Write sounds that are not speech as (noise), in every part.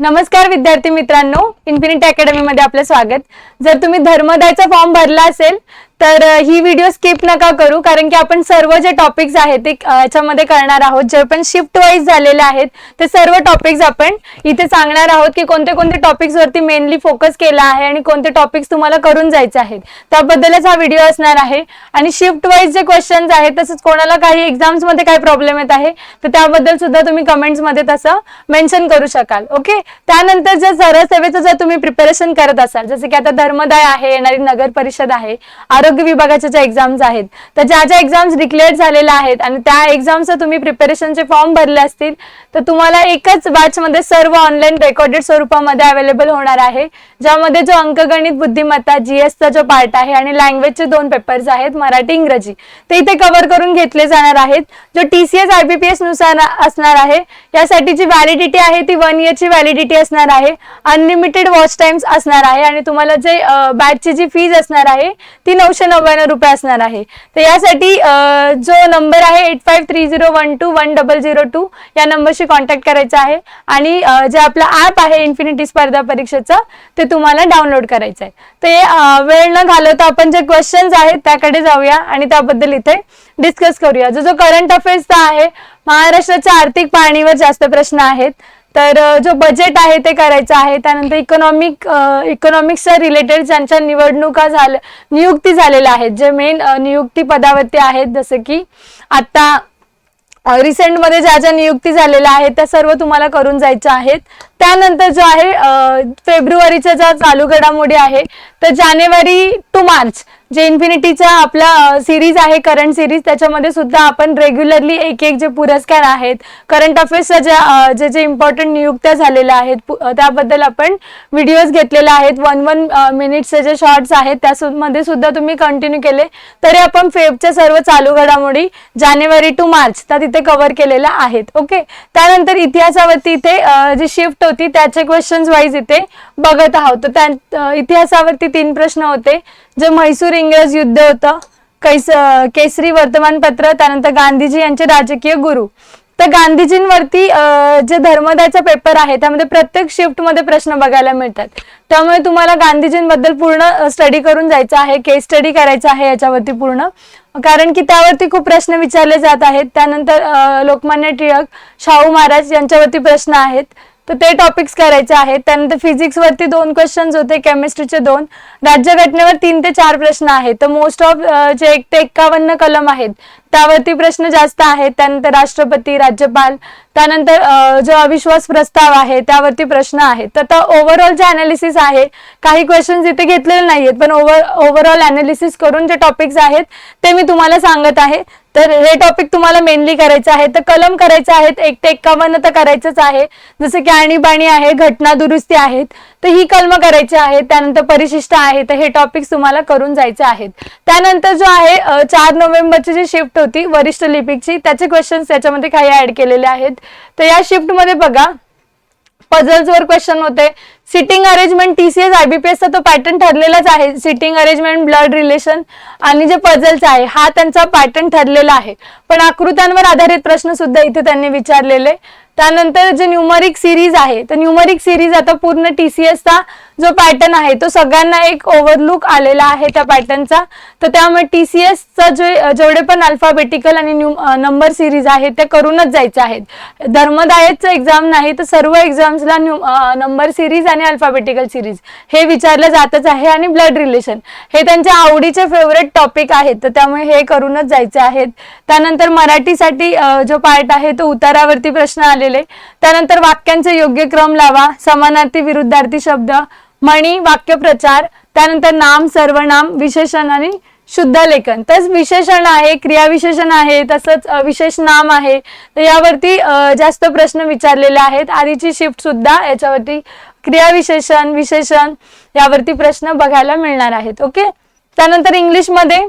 नमस्कार विद्यार्थी मित्रांनो इन्फिनिटी अकॅडमीमध्ये आपलं स्वागत. जर तुम्ही धर्मदायचा फॉर्म भरला असेल तर ही व्हिडिओ स्किप नका करू कारण की आपण सर्व जे टॉपिक्स आहेत ते याच्यामध्ये करणार आहोत. जे पण शिफ्ट वाईज झालेले आहेत ते सर्व टॉपिक्स आपण इथे सांगणार आहोत की कोणते कोणते टॉपिक्स वरती मेनली फोकस केला आहे आणि कोणते टॉपिक्स तुम्हाला करून जायचे आहेत. त्याबद्दलच हा व्हिडिओ असणार आहे. आणि शिफ्ट वाईज जे क्वेश्चन्स आहेत तसंच कोणाला काही एक्झाम्समध्ये काय प्रॉब्लेम येत आहे तर त्याबद्दल सुद्धा तुम्ही कमेंट्समध्ये तसं मेन्शन करू शकाल. ओके त्यानंतर जर सरळ सेवेचं जर तुम्ही प्रिपरेशन करत असाल जसं की आता धर्मदाय आहे येणारी नगर परिषद आहे आरोग्य विभागाच्या ज्या एक्झाम्स आहेत तर ज्या ज्या एक्झाम्स डिक्लेअर झालेल्या आहेत आणि त्या एक्झामचं तुम्ही प्रिपरेशनचे फॉर्म भरले असतील तर तुम्हाला एकच बॅचमध्ये सर्व ऑनलाईन रेकॉर्डेड स्वरूपामध्ये अवेलेबल होणार आहे. ज्यामध्ये जो अंकगणित बुद्धिमत्ता जीएसचा जो पार्ट आहे आणि लँग्वेजचे दोन पेपर्स आहेत मराठी इंग्रजी. ते इथे कव्हर करून घेतले जाणार आहेत. जो टी सी एस आयबीपीएसनुसार असणार आहे यासाठी जी व्हॅलिडिटी आहे ती वन इयरची व्हॅलिडिटी असणार आहे. अनलिमिटेड वॉच टाइम्स असणार आहे आणि तुम्हाला जे बॅचची जी फीज असणार आहे ती नऊशे नव्याण्णव रुपये असणार आहे. तर यासाठी जो नंबर आहे eight five three zero one two one double zero two या नंबरशी कॉन्टॅक्ट करायचा आहे. आणि जे आपलं ॲप आहे इन्फिनिटी स्पर्धा परीक्षेचं ते तुम्हाला डाउनलोड करायचं आहे. ते वेळ न घालवता आपण जे क्वेश्चन्स आहेत त्याकडे जाऊया आणि त्याबद्दल इथे डिस्कस करूया. जो जो करंट अफेअर्सचा आहे महाराष्ट्राच्या आर्थिक पाहणीवर जास्त प्रश्न आहेत तर जो बजेट आहे ते करायचं आहे. त्यानंतर इकॉनॉमिक इकॉनॉमिक्सच्या रिलेटेड ज्यांच्या निवडणुका झाल्या नियुक्ती झालेल्या आहेत. जे मेन नियुक्ती पदावरती आहेत जसं की आता रिसेंटमध्ये ज्या ज्या नियुक्ती झालेल्या आहेत त्या सर्व तुम्हाला करून जायच्या आहेत. त्यानंतर जो आहे फेब्रुवारीच्या ज्या चालू घडामोडी आहे तर जानेवारी टू मार्च जे इन्फिनिटीचा आपला सिरीज आहे करंट सिरीज त्याच्यामध्ये सुद्धा आपण रेग्युलरली एक एक जे पुरस्कार आहेत करंट अफेअर्सच्या ज्या जे जे इम्पॉर्टंट नियुक्त्या झालेल्या आहेत पु- त्याबद्दल आपण व्हिडिओज घेतलेले आहेत. वन वन मिनिट्सचे जे शॉर्ट्स आहेत त्यामध्ये सुद्धा तुम्ही कंटिन्यू केले. तरी आपण फेबच्या सर्व चालू घडामोडी जानेवारी टू मार्च त्या तिथे कव्हर केलेल्या आहेत. ओके त्यानंतर इतिहासावरती इथे जी शिफ्ट होती त्याचे क्वेश्चन्स वाईज इथे बघत आहोत. तर त्या इतिहासावरती तीन प्रश्न होते. जे म्हैसूर इंग्रज युद्ध होतं. कैस केसरी वर्तमानपत्र त्यानंतर गांधीजी यांचे राजकीय गुरु. तर गांधीजींवरती जे धर्मदायचा पेपर आहे त्यामध्ये प्रत्येक शिफ्टमध्ये प्रश्न बघायला मिळतात. त्यामुळे तुम्हाला गांधीजींबद्दल पूर्ण स्टडी करून जायचं आहे केस स्टडी करायचा आहे याच्यावरती पूर्ण. कारण की त्यावरती खूप प्रश्न विचारले जात आहेत. त्यानंतर लोकमान्य टिळक शाहू महाराज यांच्यावरती प्रश्न आहेत. तर ते टॉपिक्स करायचे आहेत. त्यानंतर फिजिक्सवरती दोन क्वेश्चन्स होते केमिस्ट्रीचे दोन. राज्यघटनेवर तीन ते चार प्रश्न आहेत. तर मोस्ट ऑफ जे एक ते एक्कावन्न कलम आहेत त्यावरती प्रश्न जास्त आहेत. त्यानंतर राष्ट्रपती राज्यपाल त्यानंतर जो अविश्वास प्रस्ताव आहे त्यावरती प्रश्न आहेत. तर आता ओव्हरऑल जे अनालिसिस आहे काही क्वेश्चन्स इथे घेतलेले नाहीयेत पण ओव्हर ओव्हरऑल अनालिसिस करून जे टॉपिक्स आहेत ते मी तुम्हाला सांगत आहे. तर हे टॉपिक तुम्हाला मेनली करायचं आहे. तर कलम करायचे आहेत. एक ते एक्कावन्न तर करायचंच आहे. जसं की आणीबाणी आहे घटना दुरुस्ती आहेत. तर ही कलम करायची आहेत त्यानंतर परिशिष्ट आहे. तर हे टॉपिक्स तुम्हाला करून जायचे आहेत. त्यानंतर जो आहे चार नोव्हेंबरची जी शिफ्ट होती वरिष्ठ लिपिकची त्याचे क्वेश्चन्स त्याच्यामध्ये काही ऍड केलेले आहेत. तर या शिफ्टमध्ये बघा पझल्सवर क्वेश्चन होते. Sitting arrangement T C S आयबीपीएसचा तो पॅटर्न ठरलेलाच आहे. सिटिंग अरेंजमेंट ब्लड रिलेशन आणि जे पझल्स आहे हा त्यांचा पॅटर्न ठरलेला आहे. पण आकृत्यांवर आधारित प्रश्न सुद्धा इथे त्यांनी विचारलेले. त्यानंतर जे न्यूमरिक सिरीज आहे तर न्यूमरिक सिरीज आता पूर्ण टी सी एसचा जो पॅटर्न आहे तो सगळ्यांना एक ओव्हरलुक आलेला आहे त्या पॅटर्नचा तर त्यामुळे टी सी एसचा जे जेवढे पण अल्फाबेटिकल आणि न्यू नंबर सिरीज आहेत ते करूनच जायचे आहेत. धर्मदायचं एक्झाम नाही तर सर्व एक्झाम्सला न्यू नंबर सिरीज आणि अल्फाबेटिकल सिरीज हे विचारलं जातच आहे आणि ब्लड रिलेशन हे त्यांच्या आवडीचे फेवरेट टॉपिक आहेत. तर त्यामुळे हे करूनच जायचे आहेत. त्यानंतर मराठीसाठी जो पार्ट आहे तो उतारावरती प्रश्न आलेले. त्यानंतर वाक्यांचे योग्य क्रम लावा. समानार्थी विरुद्धार्थी शब्द. म्हणी वाक्यप्रचार त्यानंतर नाम सर्वनाम विशेषण आणि शुद्ध लेखन. तस विशेषण आहे क्रियाविशेषण आहे तसंच विशेष नाम आहे. तर यावरती जास्त प्रश्न विचारलेले आहेत. आधीची शिफ्ट सुद्धा याच्यावरती क्रियाविशेषण विशेषण यावरती प्रश्न बघायला मिळणार आहेत ओके त्यानंतर इंग्लिशमध्ये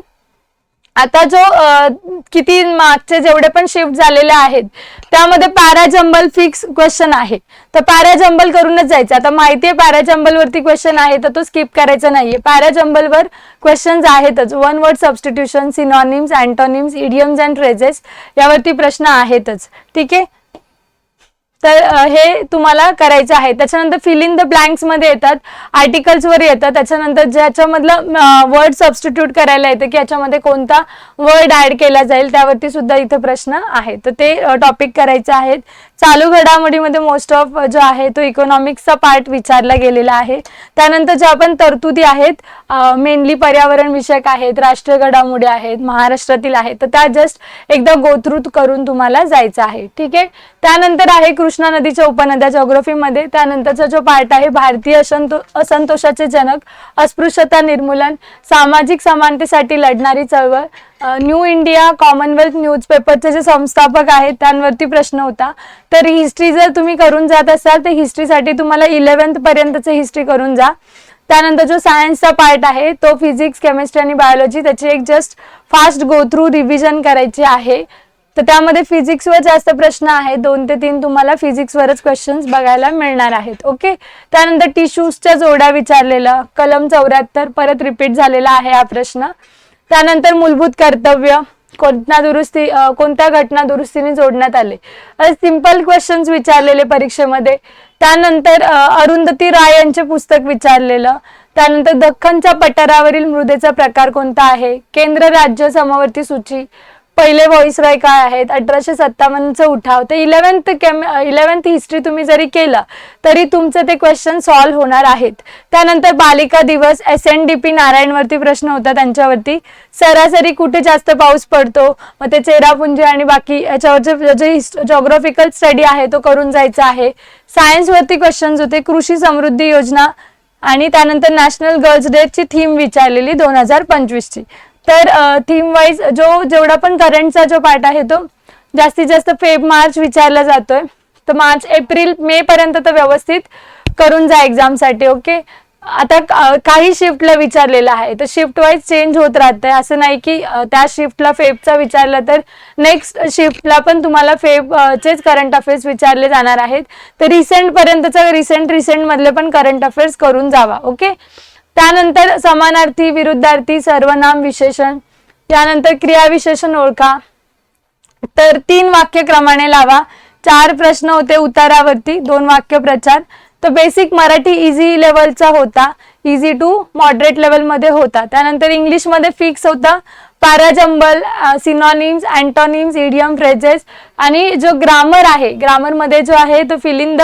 आता जो आ, किती मागचे जेवढे पण शिफ्ट झालेले आहेत त्यामध्ये पॅराजंबल फिक्स क्वेश्चन आहे. तर पॅराजंबल करूनच जायचं. आता माहितीये पॅराजंबल वरती क्वेश्चन आहे तर तो स्किप करायचा नाहीये. पॅराजंबल वर क्वेश्चन्स आहेतच. One word substitution synonyms antonyms idioms and phrases यावरती प्रश्न आहेतच. ठीक? आहे तर हे तुम्हाला करायचं आहे. त्याच्यानंतर फिल इन द ब्लँक्समध्ये येतात आर्टिकल्स वर येतात. त्याच्यानंतर ज्याच्यामधलं वर्ड सबस्टिट्यूट करायला येतं की याच्यामध्ये कोणता वर्ड ऍड केला जाईल त्यावरती सुद्धा इथं प्रश्न आहे तर ते टॉपिक करायचे आहेत. चालू घडामोडीमध्ये मोस्ट ऑफ जो आहे तो इकॉनॉमिक्सचा पार्ट विचारला गेलेला आहे. त्यानंतर ज्या आपण तरतुदी आहेत मेनली पर्यावरण विषयक आहेत राष्ट्रीय घडामोडी आहेत महाराष्ट्रातील आहेत तर त्या जस्ट एकदा गोथ्रूत करून तुम्हाला जायचं आहे. ठीक आहे? त्यानंतर आहे कृष्णा नदीच्या उपनद्या जॉग्रफीमध्ये त्यानंतरचा जो पार्ट आहे भारतीय असंतो असंतोषाचे जनक अस्पृश्यता निर्मूलन सामाजिक समानतेसाठी लढणारी चळवळ न्यू इंडिया कॉमनवेल्थ न्यूजपेपरचे जे संस्थापक आहेत त्यांवरती प्रश्न होता. तर हिस्ट्री जर तुम्ही करून जात असाल तर हिस्ट्रीसाठी तुम्हाला इलेव्हन्थ पर्यंतचं हिस्ट्री करून जा. त्यानंतर जो सायन्सचा पार्ट आहे तो फिजिक्स केमिस्ट्री आणि बायोलॉजी त्याची एक just fast go through revision करायची आहे. तर त्यामध्ये फिजिक्सवर जास्त प्रश्न आहेत. दोन ते तीन तुम्हाला फिजिक्सवरच क्वेश्चन्स बघायला मिळणार आहेत. ओके त्यानंतर टिश्यूजच्या जोड्या विचारलेलं कलम चौऱ्याहत्तर परत रिपीट झालेला आहे हा प्रश्न. त्यानंतर मूलभूत कर्तव्य कोणत्या दुरुस्ती कोणत्या घटना दुरुस्तीने जोडण्यात आले? सिंपल क्वेश्चन्स विचारलेले परीक्षेमध्ये. त्यानंतर अरुंधती राय यांचे पुस्तक विचारलेलं. त्यानंतर दख्खनच्या पठारावरील मृदेचा प्रकार कोणता आहे? केंद्र राज्य समवर्ती सूची. पहिले व्हॉइसरॉय काय आहेत? अठराशे सत्तावन्नचं उठाव. तर इलेव्हन्थ केम इलेव्हन्थ हिस्ट्री तुम्ही जरी केलं तरी तुमचं ते क्वेश्चन सॉल्व्ह होणार आहेत. त्यानंतर बालिका दिवस एस एन डी पी नारायणवरती प्रश्न होता त्यांच्यावरती. सरासरी कुठे जास्त पाऊस पडतो? मग ते चेरापुंजी आणि बाकी याच्यावरचे जे जॉग्राफिकल स्टडी आहे तो करून जायचा आहे. सायन्सवरती क्वेश्चन्स होते. कृषी समृद्धी योजना आणि त्यानंतर नॅशनल गर्ल्स डेची थीम विचारलेली दोन हजार पंचवीसची. तर थीम वाईज जो जेवढा पण करंटचा जो पार्ट आहे तो जास्तीत जास्त फेब मार्च विचारला जातोय. तर मार्च एप्रिल मे पर्यंत तर व्यवस्थित करून जा एक्झामसाठी ओके आता काही शिफ्टला विचारलेलं आहे. तर शिफ्ट वाईज चेंज होत राहतंय. असं नाही की त्या शिफ्टला फेबचा विचारलं तर नेक्स्ट शिफ्टला पण तुम्हाला फेब चेच करंट अफेअर्स विचारले जाणार आहेत. तर रिसेंट पर्यंतचा रिसेंट रिसेंट मधले पण करंट अफेअर्स करून जावा ओके त्यानंतर समानार्थी विरुद्धार्थी सर्वनाम विशेषण त्यानंतर क्रियाविशेषण ओळखा. तर तीन वाक्य क्रमाने लावा. चार प्रश्न होते उतारावरती दोन वाक्य प्रचार. तर बेसिक मराठी इझी लेवलचा होता. इझी टू मॉडरेट लेवलमध्ये होता. त्यानंतर इंग्लिशमध्ये फिक्स होता. Parajumble synonyms antonyms idiom phrases आणि जो ग्रामर आहे ग्रामरमध्ये जो आहे तो फिलिंग द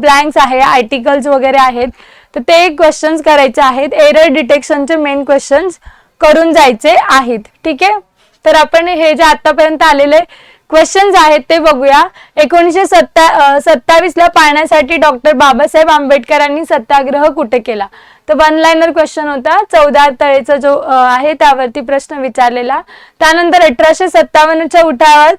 ब्लँक्स आहे आर्टिकल्स वगैरे आहेत. तर ते क्वेश्चन्स करायचे आहेत. एरर डिटेक्शनचे मेन क्वेश्चन्स करून जायचे आहेत. ठीक आहे? तर आपण हे जे आतापर्यंत आलेले क्वेश्चन्स आहेत ते बघूया. एकोणीसशे सत्ता सत्तावीसला पाहण्यासाठी डॉक्टर बाबासाहेब आंबेडकरांनी सत्याग्रह कुठे केला? तर वन लाईनर क्वेश्चन होता. चौदा तळेचा जो आहे त्यावरती प्रश्न विचारलेला. त्यानंतर अठराशे सत्तावन्नच्या उठावात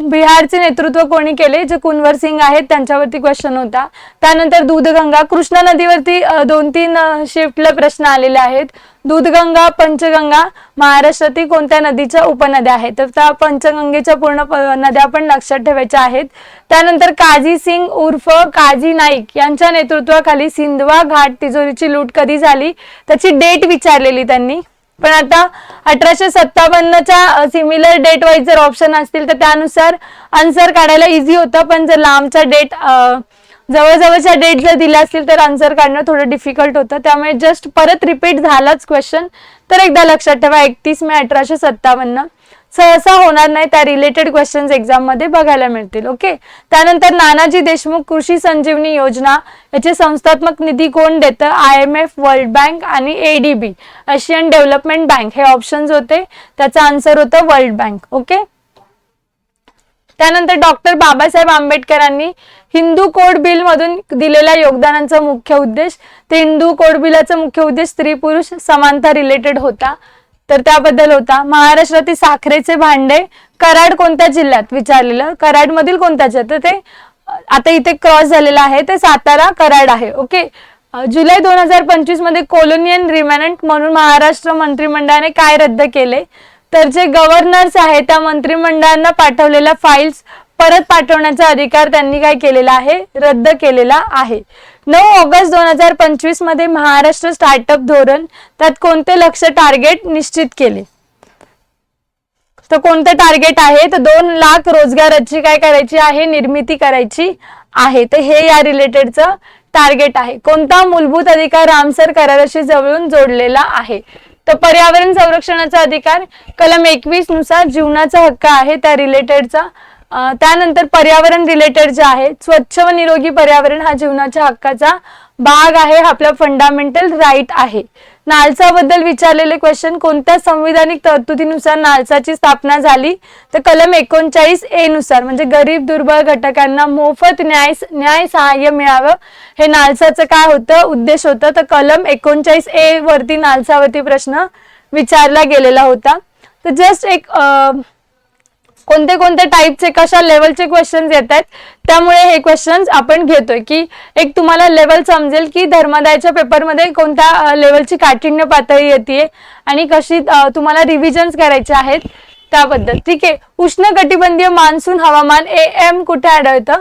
बिहारचे नेतृत्व कोणी केले? जे कुनवर सिंग आहेत त्यांच्यावरती क्वेश्चन होता. त्यानंतर दूधगंगा कृष्णा नदीवरती दोन तीन शिफ्टला प्रश्न आलेले आहेत. दूधगंगा पंचगंगा महाराष्ट्रातील कोणत्या नदीच्या उपनद्या आहेत? तर त्या पंचगंगेच्या पूर्ण प- नद्या पण लक्षात ठेवायच्या आहेत. त्यानंतर काझी सिंग उर्फ काझी नाईक यांच्या नेतृत्वाखाली सिंधवा घाट तिजोरीची लूट कधी झाली? त्याची डेट विचारलेली त्यांनी. पण आता अठराशे सत्तावन्नच्या सिमिलर डेट वाईज जर ऑप्शन असतील तर त्यानुसार आन्सर काढायला इझी होतं. पण जर लांबचा डेट जवळजवळच्या डेट जर दिल्या असतील तर आन्सर काढणं थोडं डिफिकल्ट होतं. त्यामुळे जस्ट परत रिपीट झालाच क्वेश्चन तर एकदा लक्षात ठेवा एकतीस मे अठराशे सत्तावन्न. सहसा होणार नाही त्या रिलेटेड क्वेश्चन्स एक्झाममध्ये बघायला मिळतील ओके त्यानंतर नानाजी देशमुख कृषी संजीवनी योजना याचे संस्थात्मक निधी कोण देतं? I M F world bank आणि एडीबी एशियन डेव्हलपमेंट बँक हे ऑप्शन्स होते. त्याचा आन्सर होतं वर्ल्ड बँक ओके त्यानंतर डॉक्टर बाबासाहेब आंबेडकरांनी हिंदू कोड बिल मधून दिलेल्या योगदानाचा मुख्य उद्देश. ते हिंदू कोड बिलाचा मुख्य उद्देश स्त्री पुरुष समानता रिलेटेड होता. तर त्याबद्दल होता. महाराष्ट्रातील साखरेचे भांडे कराड कोणत्या जिल्ह्यात विचारलेलं? कराड मधील कोणत्या जिल्ह्यात? तर ते आता इथे क्रॉस झालेलं आहे. ते सातारा कराड आहे. ओके जुलै दोन हजार पंचवीसमध्ये कोलोनियन रिमॅनंट म्हणून महाराष्ट्र मंत्रिमंडळाने काय रद्द केले? तर जे गव्हर्नर्स आहेत त्या मंत्रिमंडळांना पाठवलेल्या फाईल्स परत पाठवण्याचा अधिकार त्यांनी काय केलेला आहे? रद्द केलेला आहे. नऊ ऑगस्ट दोन हजार पंचवीसमध्ये महाराष्ट्र स्टार्टअप धोरण त्यात कोणते लक्ष टार्गेट निश्चित केले? तर कोणतं टार्गेट आहे? तर दोन लाख रोजगाराची काय करायची आहे? निर्मिती करायची आहे. तर हे या रिलेटेडचं टार्गेट आहे. कोणता मूलभूत अधिकार रामसर कराराशी जवळून जोडलेला आहे? तर पर्यावरण संरक्षणाचा अधिकार कलम एकवीसनुसार जीवनाचा हक्क आहे त्या रिलेटेडचा त्यानंतर पर्यावरण रिलेटेड जे आहे स्वच्छ व निरोगी पर्यावरण हा जीवनाच्या हक्काचा भाग आहे हा आपला फंडामेंटल राईट आहे. नालसाबद्दल विचारलेले क्वेश्चन कोणत्या संविधानिक तरतुदीनुसार नालसाची स्थापना झाली? तर कलम एकोणचाळीस ए नुसार म्हणजे गरीब दुर्बळ घटकांना मोफत न्याय न्याय सहाय्य मिळावं हे नालसाचं काय होतं? उद्देश होतं तर कलम एकोणचाळीस ए वरती नालसावरती प्रश्न विचारला गेलेला होता. तर जस्ट एक आ, कोणते कोणते टाईपचे कशा लेवलचे क्वेश्चन्स येत आहेत त्यामुळे हे क्वेश्चन्स आपण घेतोय की एक तुम्हाला लेवल समजेल की धर्मादायच्या पेपरमध्ये कोणत्या लेवलची काठिण्य पातळी येते आणि कशी तुम्हाला रिव्हिजन्स करायचे आहेत त्याबद्दल. ठीक आहे? उष्णकटिबंधीय मान्सून हवामान ए एम कुठे आढळतं?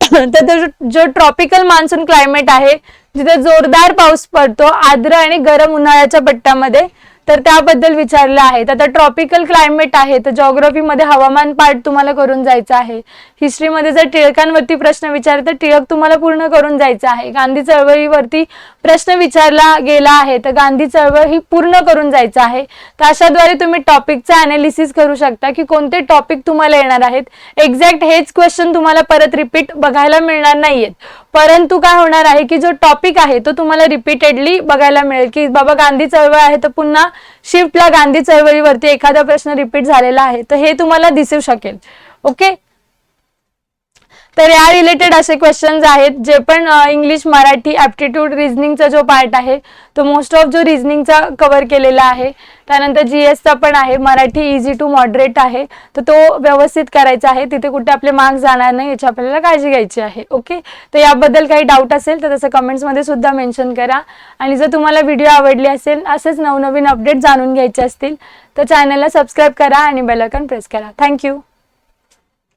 (coughs) तर जो- जो ट्रॉपिकल मान्सून क्लायमेट आहे जिथे जोरदार पाऊस पडतो आर्द्र आणि गरम उन्हाळ्याच्या पट्ट्यामध्ये. तर त्याबद्दल विचारलं आहे. तर आता ट्रॉपिकल क्लायमेट आहे तर जॉग्रफीमध्ये हवामान पार्ट तुम्हाला करून जायचं आहे. हिस्ट्रीमध्ये जर टिळकांवरती प्रश्न विचारले तर टिळक तुम्हाला पूर्ण करून जायचं आहे. गांधी चळवळीवरती प्रश्न विचारला गेला आहे तर गांधी चळवळ ही पूर्ण करून जायचं आहे. तर अशाद्वारे तुम्ही टॉपिकचं अनालिसिस करू शकता की कोणते टॉपिक तुम्हाला येणार आहेत. एक्झॅक्ट हेच क्वेश्चन तुम्हाला परत रिपीट बघायला मिळणार नाहीयेत. परंतु काय होणार आहे की जो टॉपिक आहे तो तुम्हाला रिपीटेडली बघायला मिळेल की बाबा गांधी चळवळ आहे तर पुन्हा शिफ्टला गांधी चळवळीवरती एखादा प्रश्न रिपीट झालेला आहे. तर हे तुम्हाला दिसू शकेल. ओके तर या रिलेटेड असे क्वेश्चन्स आहेत जे पण इंग्लिश मराठी ॲप्टिट्यूड रिझनिंगचा जो पार्ट आहे तो मोस्ट ऑफ जो रिझनिंगचा कवर केलेला आहे त्यानंतर जी एसचा पण आहे मराठी इझी टू मॉडरेट आहे तर तो व्यवस्थित करायचा आहे. तिथे कुठे आपले मार्क्स जाणार नाही याची आपल्याला काळजी घ्यायची आहे ओके तर याबद्दल काही डाऊट असेल तर तसं कमेंट्समध्ये सुद्धा मेन्शन करा. आणि जर तुम्हाला व्हिडिओ आवडली असेल असेच नवनवीन अपडेट जाणून घ्यायचे असतील तर चॅनलला सबस्क्राईब करा आणि बेल प्रेस करा. थँक्यू